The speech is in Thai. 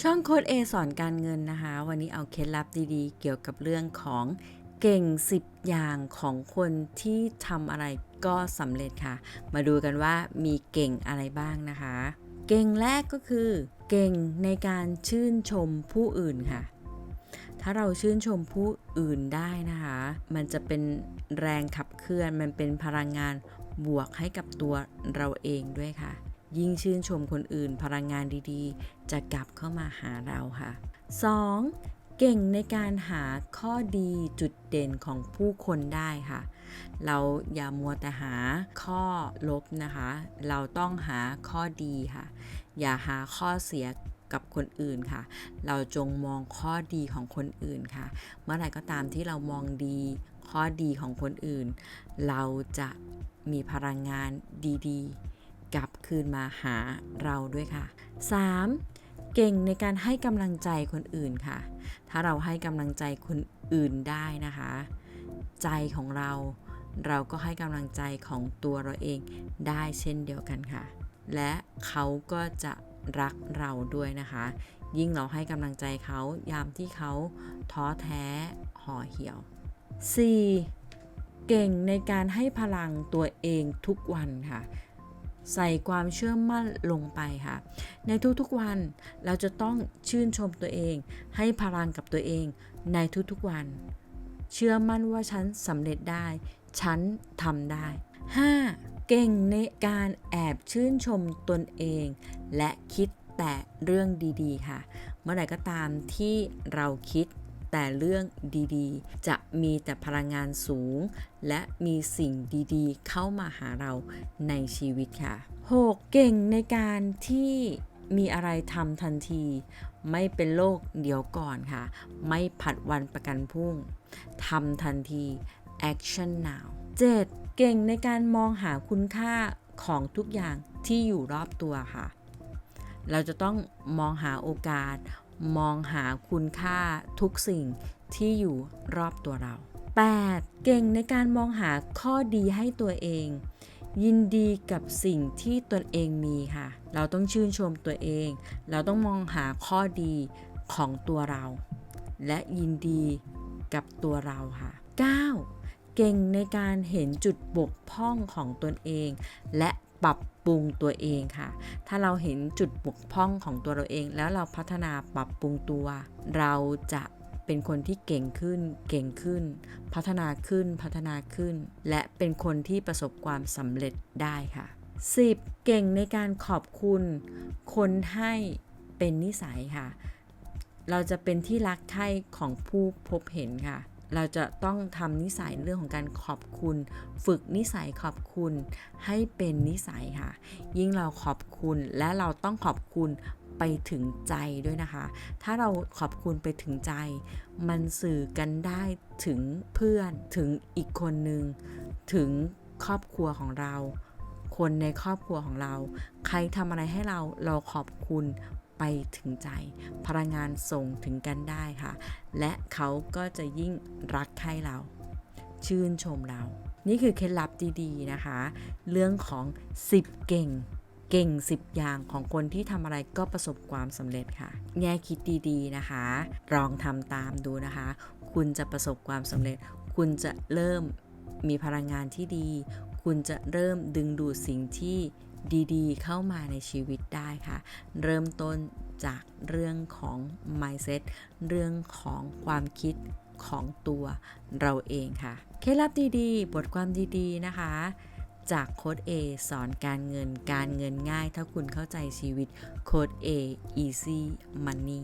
ช่องโค้ด A สอนการเงินนะคะ วันนี้เอาเคล็ดลับดีๆ เกี่ยวกับเรื่องของเก่ง 10 อย่างของคนที่ทำอะไรก็สำเร็จค่ะ มาดูกันว่ามีเก่งอะไรบ้างนะคะ เก่งแรกก็คือ เก่งในการชื่นชมผู้อื่นค่ะ ถ้าเราชื่นชมผู้อื่นได้นะคะ มันจะเป็นแรงขับเคลื่อน มันเป็นพลังงานบวกให้กับตัวเราเองด้วยค่ะ ยิ่งชื่นชมคนอื่นพลังงานดีๆ จะกลับเข้ามาหาเราค่ะ 2. เก่งในการหาข้อดีจุดเด่นของผู้คนได้ค่ะ เราอย่ามัวแต่หาข้อลบนะคะ เราต้องหาข้อดีค่ะ อย่าหาข้อเสียกับคนอื่นค่ะ เราจงมองข้อดีของคนอื่นค่ะ เมื่อไหร่ก็ตามที่เรามองดีข้อดีของคนอื่น เราจะมีพลังงานดี ๆ กลับคืนมาหาเราด้วยค่ะ 3. เก่งในการให้กำลังใจคนอื่นค่ะ ถ้าเราให้กำลังใจคนอื่นได้นะคะ ใจของเราเราก็ให้กำลังใจของตัวเราเองได้เช่นเดียวกันค่ะ และเขาก็จะรักเราด้วยนะคะ ยิ่งเราให้กำลังใจเขายามที่เขาท้อแท้ห่อเหี่ยว 4. เก่งในการให้พลังตัวเองทุกวันค่ะ ใส่ความเชื่อมั่นลงไปค่ะ ในทุกๆวันเราจะต้องชื่นชมตัวเอง ให้พลังกับตัวเอง ในทุกๆวัน เชื่อมั่นว่าฉันสำเร็จได้ ฉันทำได้ 5. เก่งในการแอบชื่นชมตนเอง และคิดแต่เรื่องดีๆ ค่ะ เมื่อไหร่ก็ตามที่เราคิด แต่เรื่องดีๆ จะมีแต่พลังงานสูง และมีสิ่งดีๆ เข้ามาหาเราในชีวิตค่ะ 6. เก่งในการที่มีอะไรทำทันที ไม่เป็นโลกเดี๋ยวก่อนค่ะ ไม่ผัดวันประกันพรุ่งทำทันที action now 7. เก่งในการมองหาคุณค่าของทุกอย่างที่อยู่รอบตัวค่ะ เราจะต้องมองหาโอกาส มองหาคุณค่าทุกสิ่งที่อยู่รอบตัวเรา 8. เก่งในการมองหาข้อดีให้ตัวเอง ยินดีกับสิ่งที่ตนเองมีค่ะ เราต้องชื่นชมตัวเอง เราต้องมองหาข้อดีของตัวเรา และยินดีกับตัวเราค่ะ 9. เก่งในการเห็นจุดบกพร่องของตนเอง และ ปรับปรุงตัวเองค่ะ ถ้าเราเห็นจุดบกพร่องของตัวเราเอง แล้วเราพัฒนาปรับปรุงตัว เราจะเป็นคนที่เก่งขึ้น เก่งขึ้น พัฒนาขึ้น พัฒนาขึ้น และเป็นคนที่ประสบความสำเร็จได้ค่ะ 10. เก่งในการขอบคุณ คนให้เป็นนิสัยค่ะ เราจะเป็นที่รักใคร่ของผู้พบเห็นค่ะ เราจะต้องทำนิสัยเรื่องของการขอบคุณ ฝึกนิสัยขอบคุณให้เป็นนิสัยค่ะ ยิ่งเราขอบคุณและเราต้องขอบคุณไปถึงใจด้วยนะคะ ถ้าเราขอบคุณไปถึงใจ มันสื่อกันได้ถึงเพื่อนถึงอีกคนหนึ่งถึงครอบครัวของเรา คนในครอบครัวของเรา ใครทำอะไรให้เราเราขอบคุณ ไปถึงใจ พลังงานส่งถึงกันได้ค่ะ และเขาก็จะยิ่งรักใครเรา ชื่นชมเรา นี่คือเคล็ดลับดีๆนะคะ เรื่องของ 10 เก่งเก่ง 10 อย่างของคนที่ทำอะไรก็ประสบความสำเร็จค่ะ แง่คิดดีๆนะคะ ลองทำตามดูนะคะ คุณจะประสบความสำเร็จ คุณจะเริ่มมีพลังงานที่ดี คุณจะเริ่มดึงดูดสิ่งที่ ดีๆ เข้ามาในชีวิตได้ค่ะ เริ่มต้นจากเรื่องของ mindset เรื่องของความคิดของตัวเราเองค่ะ เคล็ดลับดีๆ บทความดีๆนะคะ จากโค้ด A สอนการเงินการเงินง่าย ถ้าคุณเข้าใจชีวิตโค้ด A easy money